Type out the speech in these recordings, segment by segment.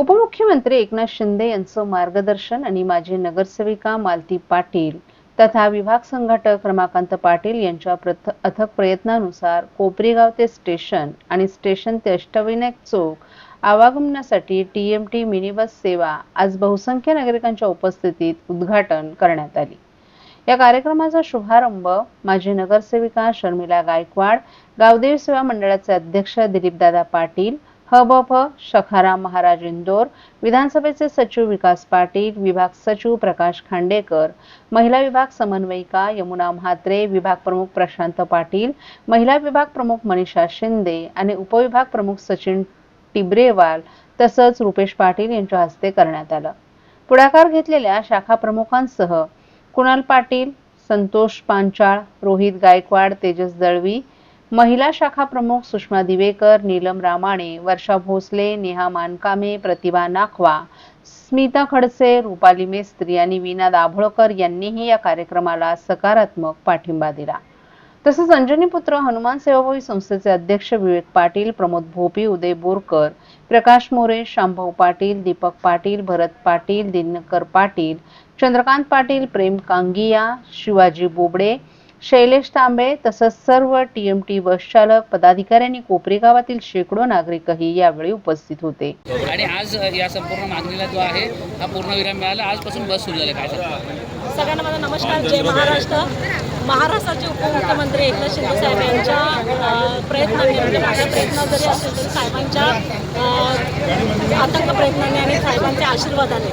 उपमुख्यमंत्री एकनाथ शिंदे यांचं मार्गदर्शन आणि माजी नगरसेविका मालती पाटील तथा विभाग संघटक रमाकांत पाटील यांच्या प्रथ अथक प्रयत्नानुसार कोपरेगाव ते स्टेशन आणि स्टेशन ते अष्टविनायक चौक आवागमनासाठी T M T mini bus सेवा आज बहुसंख्य नागरिकांच्या उपस्थितीत उद्घाटन करण्यात आली. या कार्यक्रमाचा शुभारंभ माजी नगरसेविका शर्मिला गायकवाड गावदेव सेवा मंडळाचे अध्यक्ष दिलीपदादा पाटील हबफ शखाराम महाराज इंदोर विधानसभेचे सचिव विकास पाटील विभाग सचिव प्रकाश खांडेकर महिला विभाग समन्वयिका यमुना म्हात्रे विभाग प्रमुख प्रशांत पाटील महिला विभाग प्रमुख मनीषा शिंदे आणि उपविभाग प्रमुख सचिन टिबरेवाल तसंच रुपेश पाटील यांच्या हस्ते करण्यात आलं. पुढाकार घेतलेल्या शाखा प्रमुखांसह कुणाल पाटील संतोष पांचाळ रोहित गायकवाड तेजस दळवी महिला शाखा प्रमुख सुषमा दिवेकर नीलम रामाणे वर्षा भोसले नेहा मानकामे प्रतिभा नाखवा स्मिता खडसे रुपाली मेस्त्री आणि वीना दाभोळकर यांनीही या कार्यक्रमाला सकारात्मक पाठिंबा दिला. तसंच अंजनीपुत्र हनुमान सेवाभावी संस्थेचे अध्यक्ष विवेक पाटील प्रमोद भोपी उदय बोरकर प्रकाश मोरे शांभाऊ पाटील दीपक पाटील भरत पाटील दिनकर पाटील चंद्रकांत पाटील प्रेम कांगिया शिवाजी बोबडे शैलेश तांबे तसंच सर्व टीएमटी बसचालक पदाधिकाऱ्यांनी कोपरी गावातील शेकडो नागरिकही यावेळी उपस्थित होते. आणि आज या संपूर्ण मागणीला जो आहे हा पूर्णविराम मिळाला. आजपासून बस सुरू झाली काय सगळ्यांना माझा नमस्कार. जय महाराष्ट्र. महाराष्ट्राचे उपमुख्यमंत्री एकनाथ शिंदे साहेब यांच्या प्रयत्न म्हणजे प्रयत्न जरी असेल तरी साहेबांच्या आतंक प्रयत्नाने आणि साहेबांच्या आशीर्वादाने.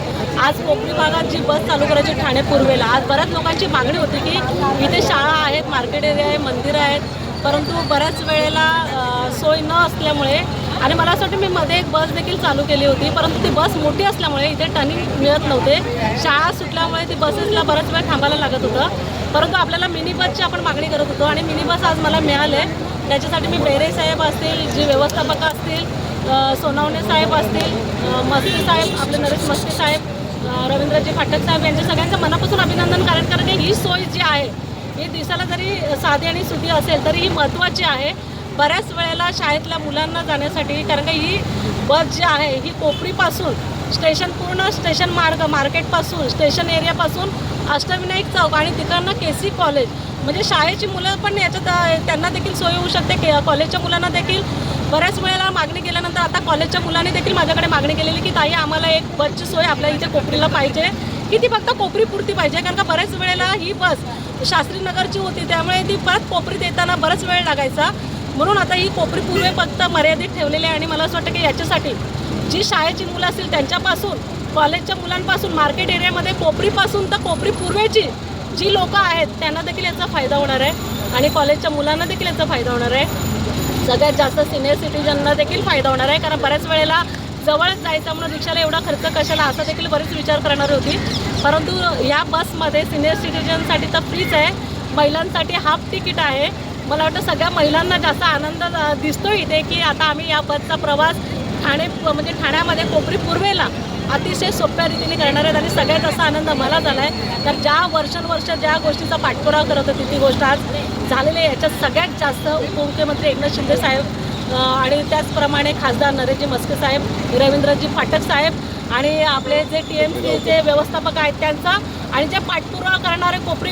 आज कोकणी भागात जी बस चालू करायची ठाणे पूर्वेला आज बऱ्याच लोकांची मागणी होती की इथे शाळा आहेत मार्केट एरिया आहे मंदिरं आहेत. परंतु बऱ्याच वेळेला सोय न असल्यामुळे आणि मला असं वाटतं मी मध्ये एक बस देखील चालू केली होती परंतु ती बस मोठी असल्यामुळे इथे टर्निंग मिळत नव्हते. शाळा सुटल्यामुळे ती बसेसला बराच वेळ थांबायला लागत होतं. परंतु आपल्याला मिनी बसची आपण मागणी करत होतो आणि मिनी बस आज मला मिळाले. त्याच्यासाठी मी बेरे साहेब असतील जे व्यवस्थापक असतील सोनावणे साहेब असतील मस्ती साहेब आपले नरेश मस्ती साहेब रवींद्रजी फाटक साहेब यांच्या सगळ्यांचं मनापासून अभिनंदन कारण कारण की ही सोय जी आहे ही दिसायला जरी साधी आणि सुधी असेल तरी ही महत्त्वाची आहे. बऱ्याच वेळेला शाळेतल्या मुलांना जाण्यासाठी कारण का ही बस जी आहे ही कोपरीपासून स्टेशन पूर्ण स्टेशन मार्ग मार्केटपासून स्टेशन एरियापासून अष्टविनायक चौक आणि तिकडनं के सी कॉलेज. म्हणजे शाळेची मुलं पण याच्यात त्यांना देखील सोय होऊ शकते के कॉलेजच्या मुलांना देखील. बऱ्याच वेळेला मागणी केल्यानंतर आता कॉलेजच्या मुलांनी देखील माझ्याकडे मागणी केलेली की ताई आम्हाला एक बसची सोय आपल्या इथे कोपरीला पाहिजे. की ती फक्त कोपरी पुरती पाहिजे कारण का बऱ्याच वेळेला ही बस शास्त्रीनगरची होती त्यामुळे ती परत कोपरीत येताना बराच वेळ लागायचा. म्हणून आता ही कोपरी पूर्वे फक्त मर्यादित ठेवलेली आहे आणि मला असं वाटतं की याच्यासाठी जी शाळेची मुलं असतील त्यांच्यापासून कॉलेजच्या मुलांपासून मार्केट एरियामध्ये कोपरीपासून तर कोपरी पूर्वेची जी लोकं आहेत त्यांना देखील याचा फायदा होणार आहे. आणि कॉलेजच्या मुलांना देखील याचा फायदा होणार आहे. सगळ्यात जास्त सिनियर सिटीजनना देखील फायदा होणार आहे. कारण बऱ्याच वेळेला जवळच जायचं म्हणून रिक्षाला एवढा खर्च कशाला असा देखील बरेच विचार करणार होती. परंतु या बसमध्ये सिनियर सिटीजनसाठी तर फ्रीच आहे. महिलांसाठी हाफ तिकीट आहे. मला वाटतं सगळ्या महिलांना जास्त आनंद दिसतो इथे की आता आम्ही या बसचा प्रवास ठाणे म्हणजे ठाण्यामध्ये कोपरी पूर्वेला अतिशय सोप्या रीतीने करणार आहेत आणि सगळ्यात असा आनंद मला झाला आहे तर ज्या वर्षानुवर्ष ज्या गोष्टीचा पाठपुरावा करत होती ती गोष्ट आज झालेली आहे. याच्यात सगळ्यात जास्त उपमुख्यमंत्री एकनाथ शिंदे साहेब आणि त्याचप्रमाणे खासदार नरेशजी मस्के साहेब रवींद्रजी फाटक साहेब आणि आपले जे टी एम सीचे व्यवस्थापक आहेत त्यांचा आणि जे पाठपुरावा करणारे कोपरी